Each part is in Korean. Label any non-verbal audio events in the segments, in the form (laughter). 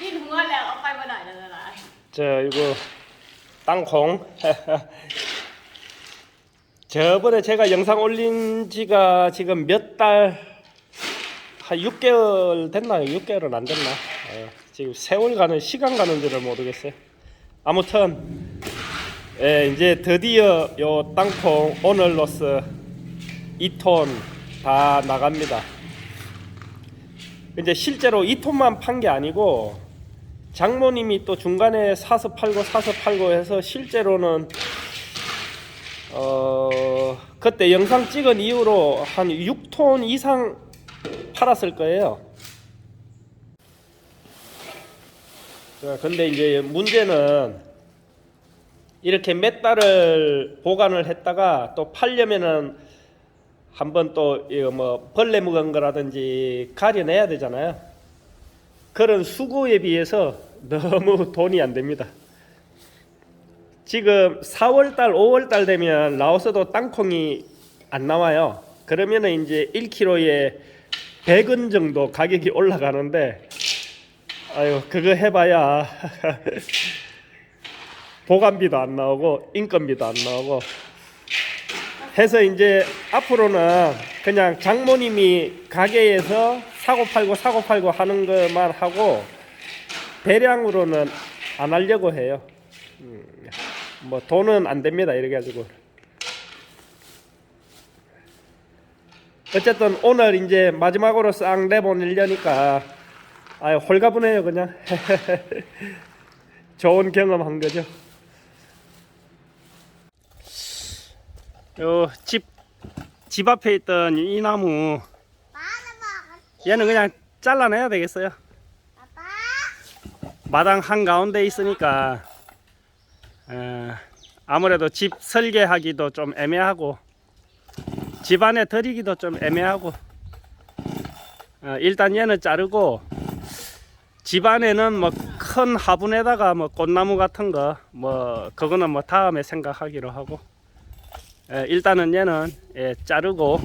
กินหัวแล้วเอาไปมาไหนแล้วล่ะ (laughs) 자 이거 땅콩 (laughs) 저번에 제가 영상 올린 지가 지금 몇 달 한 6개월 됐나요? 6개월은 안 됐나? 예, 지금 세월 가는 시간 가는 줄을 모르겠어요. 아무튼 예, 이제 드디어 요 땅콩 오늘로서 2톤 다 나갑니다. 이제 실제로 2톤만 판 게 아니고 장모님이 또 중간에 사서 팔고 사서 팔고 해서 실제로는 어 그때 영상 찍은 이후로 한 6톤 이상 팔았을 거예요. 자, 근데 이제 문제는 이렇게 몇 달을 보관을 했다가 또 팔려면은 한번 또 이거 뭐 벌레 묵은 거라든지 가려내야 되잖아요. 그런 수고에 비해서 너무 (laughs) 돈이 안 됩니다. 지금 4월달, 5월달 되면 라오스도 땅콩이 안 나와요. 그러면은 이제 1kg에 100원 정도 가격이 올라가는데, 아유, 그거 해봐야 (laughs) 보관비도 안 나오고, 인건비도 안 나오고, 해서 이제 앞으로는 그냥 장모님이 가게에서 사고 팔고 사고 팔고 하는 것만 하고 대량으로는 안 하려고 해요. 음, 뭐 돈은 안 됩니다. 이래 가지고. 어쨌든 오늘 이제 마지막으로 싹 내보내려니까 아유 홀가분해요 그냥 (laughs) 좋은 경험한 거죠. 요 집 집 앞에 있던 이 나무 얘는 그냥 잘라내야 되겠어요. 마당 한 가운데 있으니까 에, 아무래도 집 설계하기도 좀 애매하고 집 안에 들이기도 좀 애매하고 어, 일단 얘는 자르고 집 안에는 뭐 큰 화분에다가 뭐 꽃나무 같은 거 뭐 그거는 뭐 다음에 생각하기로 하고 에, 일단은 얘는 예, 자르고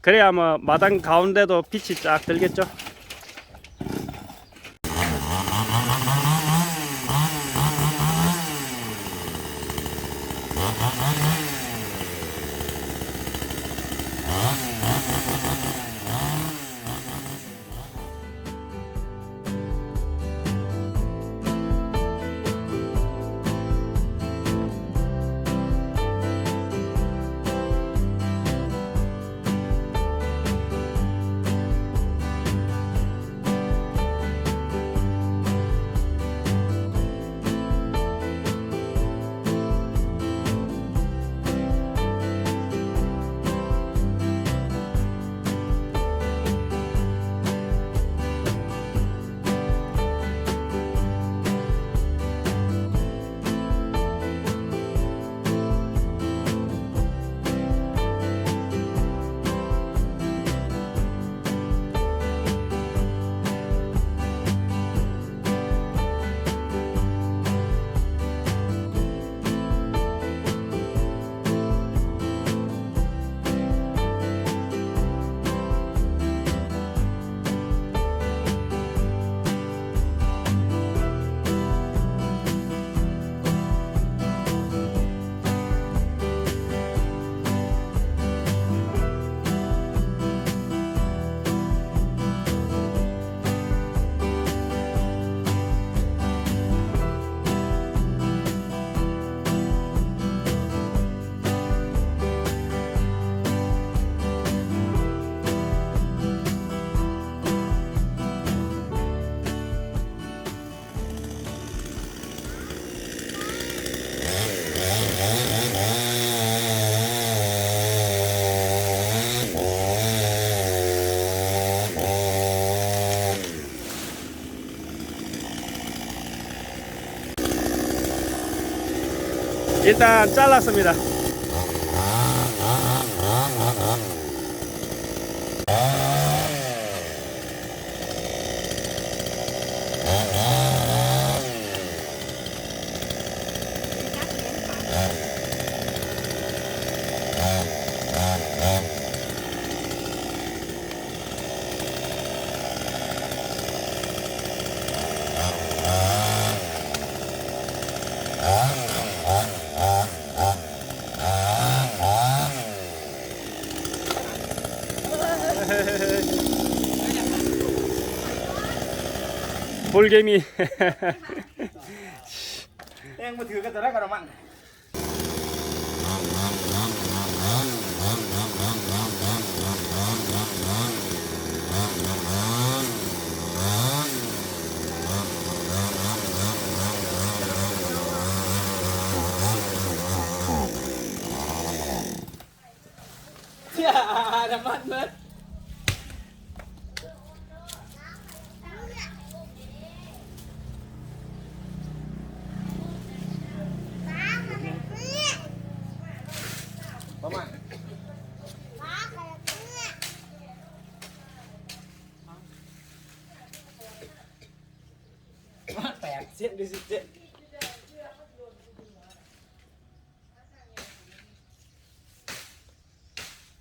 그래야 뭐 마당 가운데도 빛이 쫙 들겠죠. 일단 잘랐습니다. 올개미 땡뭐 들고 Yeah, I'm not much. แปดเส้นดูสิเจ็ด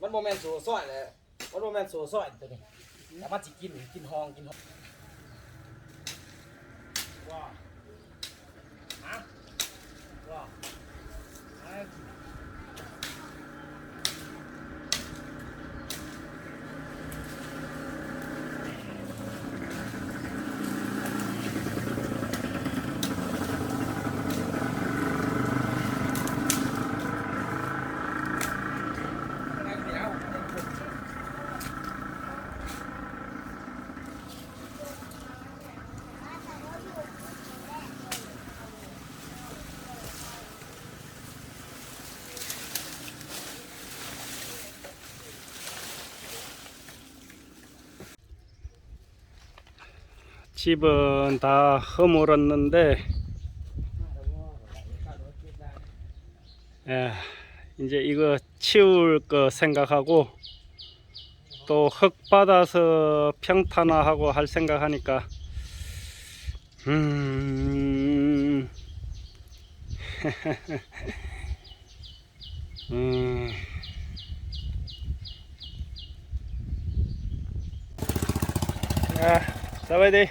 มันโมเมนต์สูซอยเลยมันโมเมนต์สูซอยตัวนี้แต่มันจะกินกินหองกินหอง 집은 다 허물었는데 예, 이제 이거 치울 거 생각하고 또 흙 받아서 평탄화하고 할 생각하니까 음, (laughs) 음. 아, สวัสดี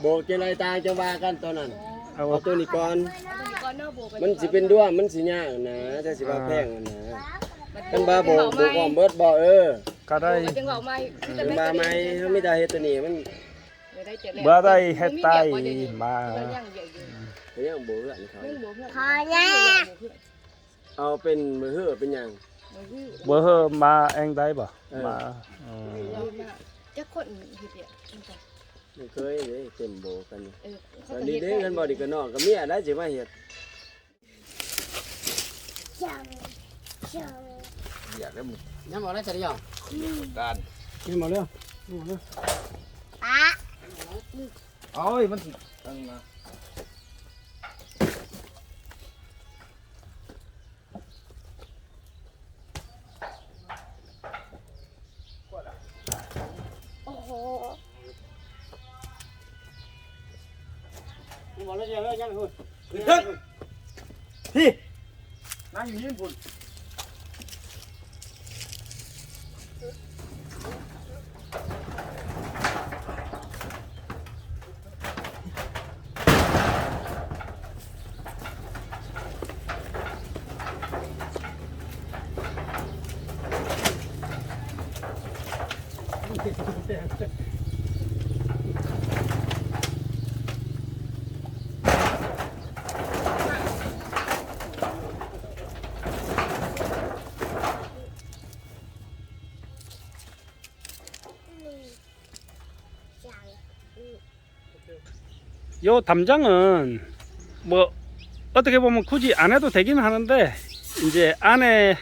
โบกเจรจาจะว่ากันตอนนั้นเอาตัวนี้ก่อน มันสิเป็นด้วงมันสิยากนะจะสิว่าแพงนะกันบ่าโบกโบกความเบิดบ่เออก็ได้จังบ่าไม่จังบ่าไม่เฮามีแต่เฮ็ดตัวนี้มันบ่ได้เฮ็ดไตมายังบ่เฮือนเขาพอแล้ว เอาเป็นมือเฮือเป็นอย่าง เบอร์เฮอมาแองได้ป่เมาจะคนเฮ็ดเนี่ยมักไม่เคยเลยเต็มโบกันตอนนี้เฮ็ด้กันบ่ดีกันนอกกับเมียได้สิมาเฮ็ดอยากได้หมึกน้ำหมอได้จะได้ยังด้นกินหมดแล้วเอ๋อมันสิอันนะ bỏ lên nhà nó nhanh thôi. Thì đang nhìn nhìn buồn. Yeah. (laughs) 요 담장은 뭐 어떻게 보면 굳이 안 해도 되긴 하는데 이제 안에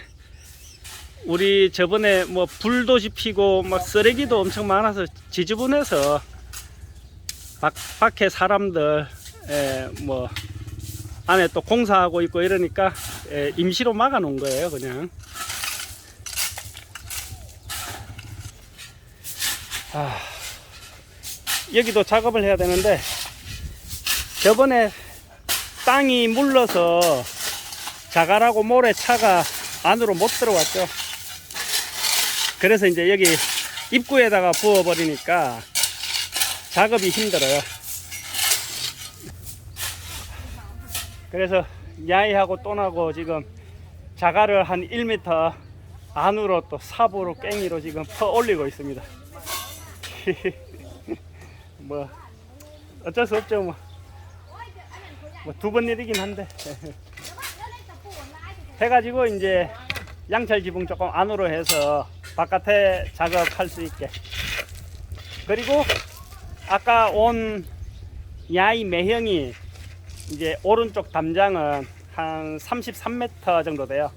우리 저번에 뭐 불도 지피고 막 쓰레기도 엄청 많아서 지저분해서 밖, 밖에 사람들 에, 뭐 안에 또 공사하고 있고 이러니까 에, 임시로 막아 놓은 거예요 그냥. 아, 여기도 작업을 해야 되는데 저번에 땅이 물러서 자갈하고 모래 차가 안으로 못 들어왔죠. 그래서 이제 여기 입구에다가 부어버리니까 작업이 힘들어요. 그래서 야이하고 또나고 지금 자갈을 한 1m 안으로 또 삽으로 깽이로 지금 퍼 올리고 있습니다. (laughs) 뭐 어쩔 수 없죠 뭐. 뭐 두 번 일이긴 한데 (laughs) 해가지고 이제 양철 지붕 조금 안으로 해서 바깥에 작업할 수 있게 그리고 아까 온 야이 매형이 이제 오른쪽 담장은 한 33m 정도 돼요.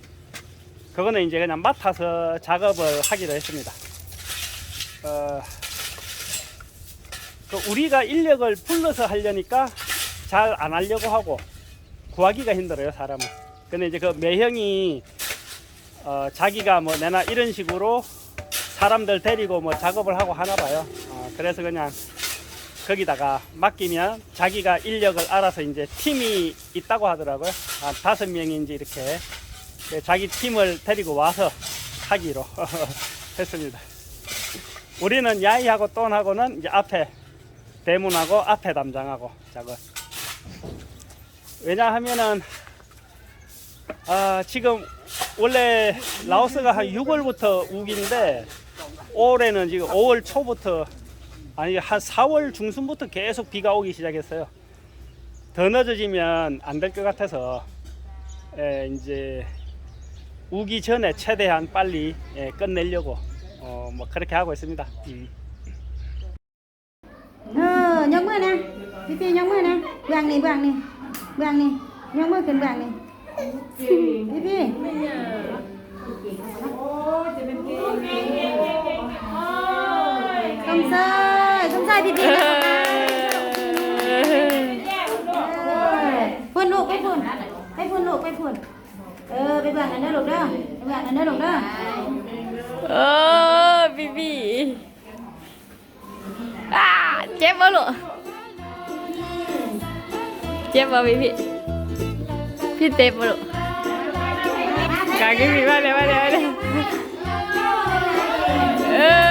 그거는 이제 그냥 맡아서 작업을 하기로 했습니다. 어, 그 우리가 인력을 불러서 하려니까 잘 안 하려고 하고 구하기가 힘들어요 사람은. 근데 이제 그 매형이 어, 자기가 뭐 내나 이런 식으로 사람들 데리고 뭐 작업을 하고 하나 봐요. 어, 그래서 그냥 거기다가 맡기면 자기가 인력을 알아서 이제 팀이 있다고 하더라고요. 한 다섯 명인지 이렇게 네, 자기 팀을 데리고 와서 하기로 (laughs) 했습니다. 우리는 야이하고 똔하고는 이제 앞에 대문하고 앞에 담장하고 작업. 왜냐하면은 아, 지금 원래 라오스가 한 6월부터 우기인데 올해는 지금 5월 초부터 아니 한 4월 중순부터 계속 비가 오기 시작했어요. 더 늦어지면 안 될 것 같아서 예, 이제 우기 전에 최대한 빨리 예, 끝내려고 어, 뭐 그렇게 하고 있습니다. 음. 어, 영문아, 이때 영문아. พี่พี่ยกมือนะเบื้องนี่เบื้องนี่เบื้องนี่ยกมือขึ้นเบื้องนี่พี่พี่สมเสยสมเสยพี่พี่นะพุ่นลูกไปพุ่นไปพุ่นลูกไปพุ่นเออไปเบื้องนั้นเด้อลูกเด้อไปเบื้องนั้นเด้อลูกเด้อเออบีบีอ่าเจ็บปะลูก เจ็บบ่พี่พี่พี่เจ็บบ่ลูกกางเกงพี่มาเลยมาเลยมาเลยเ